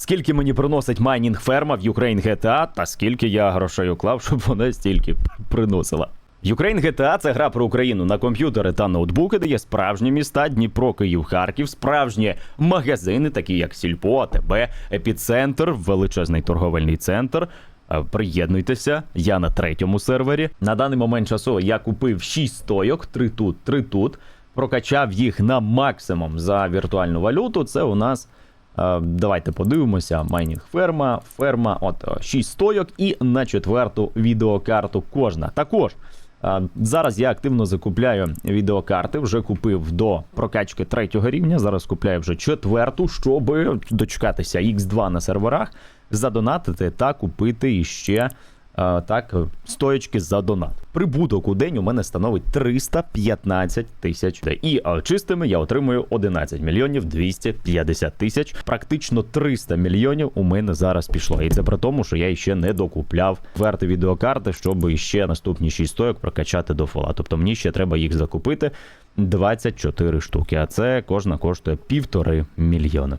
Скільки мені приносить майнінг ферма в Ukraine GTA, та скільки я грошей уклав, щоб вона стільки приносила. Ukraine GTA – це гра про Україну на комп'ютери та ноутбуки, де є справжні міста Дніпро, Київ, Харків, справжні магазини, такі як Сільпо, АТБ, Епіцентр, величезний торговельний центр. Е, Приєднуйтеся, я на третьому сервері. На даний момент часу я купив 6 стойок, 3 тут, 3 тут. Прокачав їх на максимум за віртуальну валюту. Це у нас. Е, Давайте подивимося. Майнінг ферма, ферма, от 6 стойок і на четверту відеокарту кожна. Також е, зараз я активно закупляю відеокарти. Вже купив до прокачки третього рівня. Зараз купляю вже четверту, щоб дочекатися X2 на серверах, задонатити та купити іще е, так стоячки за донат. Прибуток у день у мене становить 315 тисяч. І е, чистими я отримую 11 мільйонів 250 тисяч. Практично 300 мільйонів у мене зараз пішло. І це при тому, що я ще не докупляв верти відеокарти, щоб іще наступні 6 стоїк прокачати до фола. Тобто мені ще треба їх закупити 24 штуки. А це кожна коштує півтори мільйони.